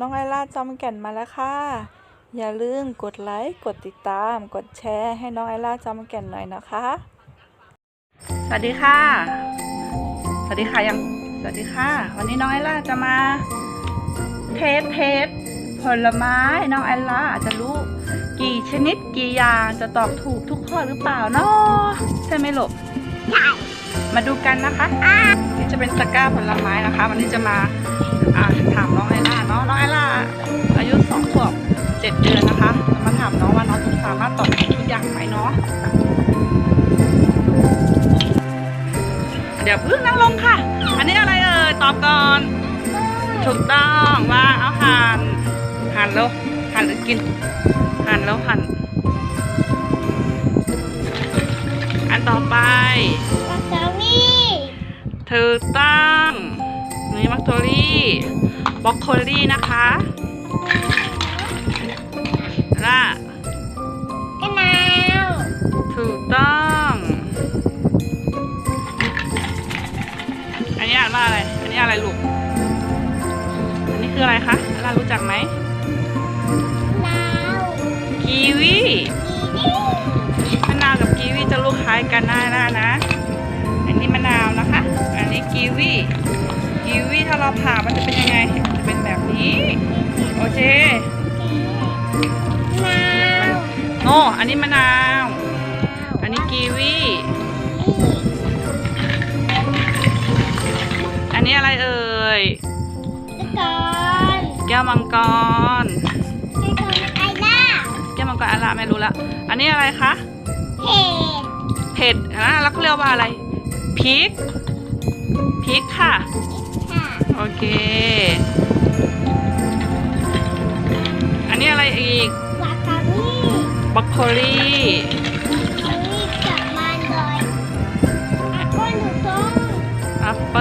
น้องไอล่าจอมแก่นมาแล้วค่ะ อย่าลืมกดไลค์ กดติดตาม กดแชร์ให้น้องไอล่าจอมแก่นหน่อยนะคะ สวัสดีค่ะ สวัสดีค่ะยัง สวัสดีค่ะ วันนี้น้องไอล่าจะมาเทสเทสผลไม้น้องไอล่าอาจจะรู้กี่ชนิดกี่อย่างจะตอบถูกทุกข้อหรือเปล่าเนาะใช่ไหมลูกใช่มาดูกันนะคะนี่จะเป็นตะกร้าผลไม้นะคะ วันนี้จะมาอ่าถามน้องไอล่าเนาะน้องไอ จ็ดเดือนนะคะจะมาถามน้องว่าน้องสามารถตอบถูกทุกอย่างไหมเนาะเดี๋ยวพึ่งนั่งลงค่ะ อันนี้อะไรเอ่ยตอบก่อน ถูกต้องว่าเอาหั่นหั่นแล้วหั่นหรือกินหั่นแล้วหั่นอันต่อไปลอตเตอรี่ถูกต้องนี่มักโทรี่บล็อกโคลี่นะคะ อันนี้อ่านว่าอะไร อันนี้อะไรลูก อันนี้คืออะไรคะล่ารู้จักไหมนาวกีวีกีวีมะนาวกับกีวีจะลูกคล้ายกันนะนะนะ อันนี้มะนาวนะคะ อันนี้กีวีกีวีถ้าเราผ่ามันจะเป็นยังไง จะเป็นแบบนี้ โอเคนาวโน่อันนี้มะนาว นนี้อะไรเอ่ยตะกอนแก้วมังกรตะกอนไอล่าแก้วมังกรอะไรไม่รู้ละ อันนี้อะไรคะเห็ด เผ็ดนะแล้วเขาเรียกว่าอะไร พริก พริกค่ะค่ะโอเค อันนี้อะไรอีกวาซาบิบรอกโคลี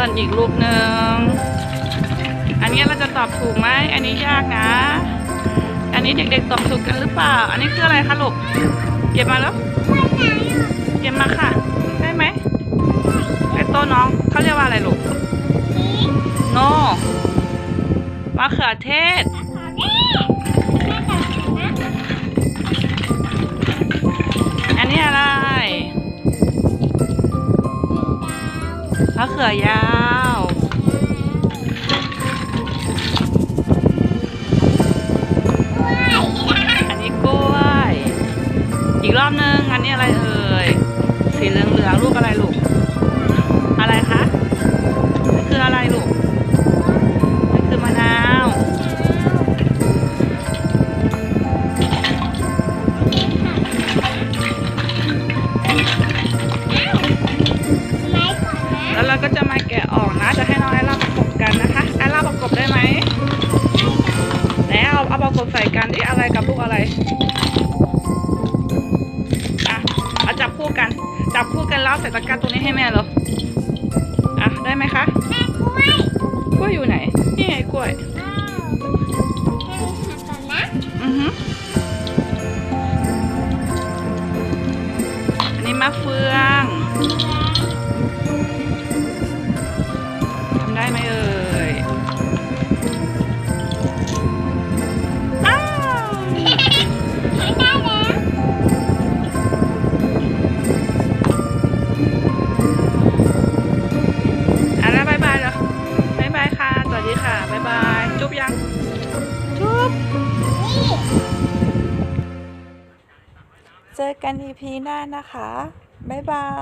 แอปเปิลอีกลูกหนึ่ง อันนี้เราจะตอบถูกไหม อันนี้ยากนะ อันนี้เด็กๆตอบถูกกันหรือเปล่า อันนี้คืออะไรคะลูก เก็บมาแล้ว เก็บมาค่ะ ได้ไหมไอโต้น้องเขาเรียกว่าอะไรลูกนี่โนมะเขือเทศ มะเขือยาวอันนี้กล้วย อีกรอบนึง อันนี้อะไรเอ่ย สีเหลืองเหลืองๆลูกอะไรลูก ได้ไหมไหนเอาเอาประกบใส่กันดิอะไรกับลูกอะไรอะเอาจับคู่กัน จับคู่กันแล้วใส่ตะกร้าตรงนี้ให้แม่เหรออะได้ไหมคะแม่กล้วยกล้วยอยู่ไหนนี่ไงกล้วยอ้าวแม่หักก่อนนะอือฮึอันนี้มะเฟือง เจอกัน EP หน้านะคะ บ๊ายบาย